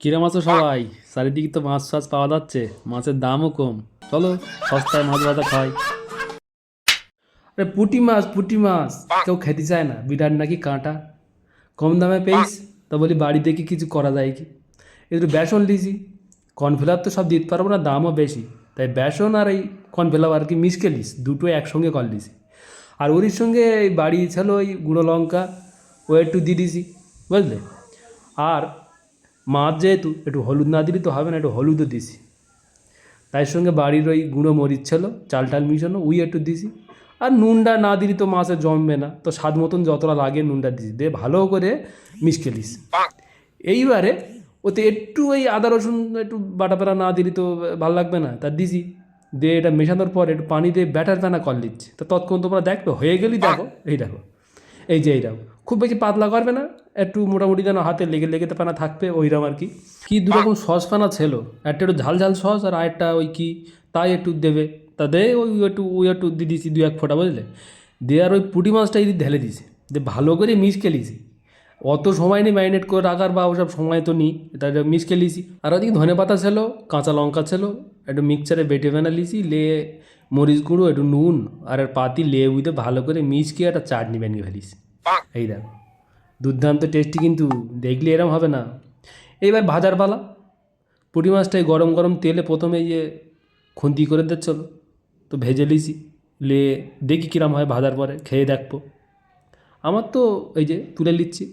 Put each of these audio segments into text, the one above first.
কিরম আছো সবাই? চারিদিকে তো মাছ ফাছ পাওয়া যাচ্ছে, মাছের দামও কম। চলো, সস্তায় মাছ ভাজা খাই। আরে পুঁটি মাছ, পুটি মাছ। কেউ খেতে চায় না, বিরাট নাকি কাঁটা। কম দামে পেয়েছ তা বলি বাড়ি থেকে কিছু করা যায় কি? একটু বেসন লিছি। কর্নফ্লাওয়ার তো সব দিতে পারব না, দামও বেশি। তাই বেসন আর এই কর্নফ্লাওয়ার আর কি মিশকে লিস দুটো একসঙ্গে কর লিছি। আর ওর সঙ্গে এই বাড়ি ছিল ওই গুঁড়ো লঙ্কা, ও একটু দিয়ে দিছি, বুঝলে? আর মাছ যেহেতু একটু হলুদ না দিলে তো হবে না একটু হলুদও দিছি। তার সঙ্গে বাড়ির ওই গুঁড়ো মরিচ ছিল চাল টাল মিশানো উই একটু দিছি। আর নুনটা না দিলে তো মাছে জমবে না, তো স্বাদ মতন যতটা লাগে নুনটা দিছি। দিয়ে ভালো করে মিশকে দিস। এইবারে ওতে একটু ওই আদা, রসুন একটু বাটা পেরা না দিলে তো ভালো লাগবে না, তা দিছি। দিয়ে এটা মেশানোর পর একটু পানি দিয়ে ব্যাটার দানা কল দিচ্ছে। তো তৎক্ষণ তোমরা দেখো হয়ে গেলেই দেখো, এই দেখো। এই যে এইরকম খুব বেশি পাতলা করবে না, একটু মোটামুটি যেন হাতে লেগে লেগে পানা থাকবে ওইরকম আর কি। কি দুরকম সস পানা ছিল? একটা একটু ঝাল ঝাল সস আর আরেকটা ওই কি, তাই একটু দেবে। তা দে ওই একটু ওই একটু দিয়ে দিছি দু এক ফোঁটা, বুঝলে? দিয়ে আর ওই পুঁটি মাছটা এই ঢেলে দিছে। দিয়ে ভালো করে মিস খেলিছি অত সময় নেই ম্যারিনেট করে রাখার বা ওসব সময় তো নিই। এটা মিস খেলিছি আর ওদিকে ধনে পাতা ছিল, কাঁচা লঙ্কা ছিল, একটু মিক্সচারে বেটে ফেনা লিছি, লে মরিচ গুঁড়ো একটু নুন আর এর পাতি লেবু দিয়ে ভালো করে মিচকে একটা চাটনি বানিয়ে ফেলিস। এই দেখো দুর্দান্ত টেস্টি কিন্তু দেখলে এরম হবে না। এইবার ভাজার পালা। পুঁটি মাছটাই গরম গরম তেলে প্রথমে যে খুন্তি করে দিচ্ছিল তো ভেজে লিছি লে দেখি কিরম হয় ভাজার পরে খেয়ে দেখব। আমার তো এই যে তুলে নিচ্ছি।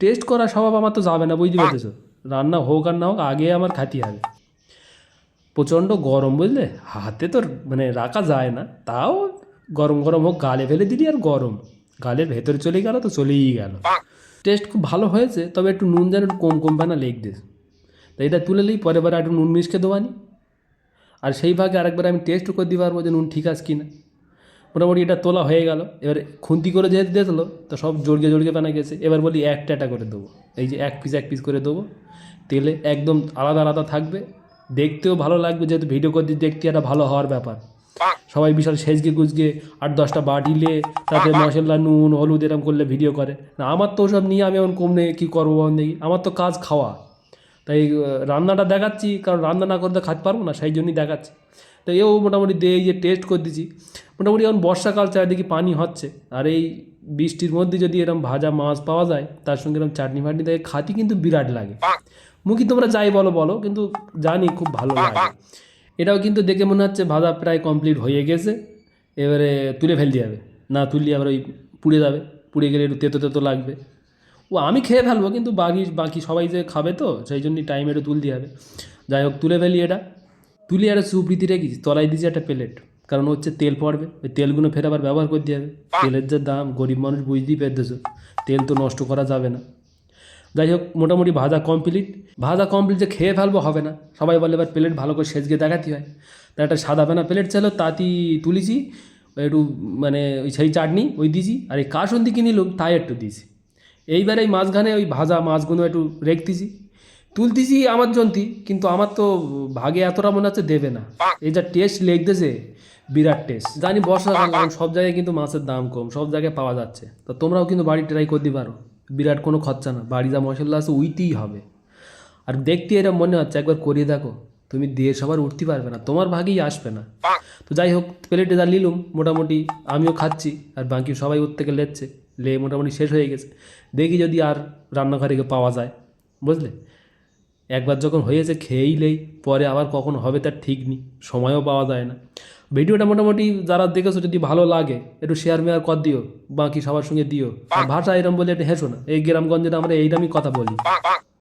টেস্ট করা স্বভাব আমার তো যাবে না বুঝতে পেরেছ? রান্না হোক আর না হোক আগে আমার খাতি হবে। প্রচণ্ড গরম, বুঝলে? হাতে তো মানে রাখা যায় না। তাও গরম গরম হোক, গালে ফেলে দিলি আর গরম। গালের ভেতরে চলে গেল তো চলেই গেল। টেস্ট খুব ভালো হয়েছে, তবে একটু নুন যেন একটু কম কম পানা লেগ দিস। তো এটা তুলে নিই পরে বার একটু নুন মিশকে দেওয়ানি আর সেই ভাগে আরেকবার আমি টেস্টও করে দিতে পারব যে নুন ঠিক আছে কি না মোটামুটি এটা তোলা হয়ে গেল। এবার খুন্তি করে যেহেতু দিয়েছিলো তো সব জড়িয়ে জড়িয়ে বানা গেছে। এবার বলি একটা একটা করে দেবো। এই যে এক পিস এক পিস করে দেবো। তেলে একদম আলাদা আলাদা থাকবে। দেখতেও ভালো লাগবে যেহেতু ভিডিও করে দেখতে একটা ভালো হওয়ার ব্যাপার। সবাই বিশাল সেজকে গুজকে আট দশটা বাটিলে তাতে মশলা নুন হলুদ এরম করলে ভিডিও করে। না আমার তো ওসব নিয়ে আমি এখন কমনে কী করব দেখি। আমার তো কাজ খাওয়া। তাই রান্নাটা দেখাচ্ছি কারণ রান্না না করতে খাতে পারব না সেই জন্যই দেখাচ্ছি। তো এও মোটামুটি দিয়ে এই যে টেস্ট করে দিচ্ছি মোটামুটি এখন বর্ষাকাল চারিদিকে পানি হচ্ছে। আর এই বৃষ্টির মধ্যে যদি এরকম ভাজা মাছ পাওয়া যায় তার সঙ্গে এরকম চাটনি ফাটনি দেখে খাতি কিন্তু বিরাট লাগে। মুখি তোমরা যাই বলো বলো কিন্তু জানি খুব ভালো লাগে। এটাও কিন্তু দেখে মনে হচ্ছে ভাজা প্রায় কমপ্লিট হয়ে গেছে। এবারে তুলে ফেলতে হবে। না তুললে আবার ওই পুড়ে যাবে। পুড়ে গেলে একটু তেতো তেতো লাগবে। ও আমি খেয়ে ফেলব কিন্তু বাকি বাকি সবাই যে খাবে তো সেই জন্যই টাইম একটু তুলতে হবে। যাই হোক তুলে ফেলি এটা। তুলি একটা সুপ্রীতি রেখেছি তলায় দিয়েছি একটা প্লেট কারণ হচ্ছে তেল পড়বে। ওই তেলগুলো ফের আবার ব্যবহার করতে হবে। তেলের যে দাম গরিব মানুষ বুঝতেই পেরেছ। তেল তো নষ্ট করা যাবে না। যাই হোক মোটামুটি ভাজা কমপ্লিট ভাজা কমপ্লিট যে খেয়ে ফেলব হবে না। সবাই বলে, এবার প্লেট ভালো করে সেজকে দেখাতে হয়। তা একটা সাদা পেনা প্লেট ছিল তাতি তুলিছি। একটু মানে ওই সেই চাটনি, ওই দিছি আর এই কাসন্দি কিনিলাম তাই একটু দিয়েছি। এইবার এই মাঝখানে ওই ভাজা মাছগুলো একটু রেখতেছি তুলতেছি আমার জন্তি, কিন্তু আমার তো ভাগে এতটা মনে হচ্ছে দেবে না। এই যা টেস্ট লেগতেছে, বিরাট টেস্ট জানি বর্ষা, সব জায়গায় কিন্তু মাছের দাম কম, সব জায়গায় পাওয়া যাচ্ছে। তো তোমরাও কিন্তু বাড়ি ট্রাই করতে পারো। বিরাট কোনো খরচা না, বাড়ি যা মশলা আছে উইতেই হবে। আর দেখতে এরকম মনে হচ্ছে, একবার করিয়ে দেখো, তুমি দিয়ে সবার উঠতে পারবে না, তোমার ভাগেই আসবে না। তো যাই হোক, প্লেটে যা নিলুম, মোটামুটি আমিও খাচ্ছি, আর বাকি সবাই ওর থেকে লেচ্ছে লে মোটামুটি শেষ হয়ে গেছে। দেখি যদি আর রান্নাঘরে পাওয়া যায়, বুঝলে? একবার যখন হয়েছে খেয়েইলেই পরে আবার কখন হবে তার ঠিক নেই সময়ও পাওয়া যায় না। ভিডিওটা মোটামুটি যারা দেখেছ যদি ভালো লাগে একটু শেয়ার মেয়ার কর দিও বাকি সবার সঙ্গে দিও। ভাষা এরম বলে একটু হেসো না। এই গ্রামগঞ্জে আমরা এইরকমই কথা বলি।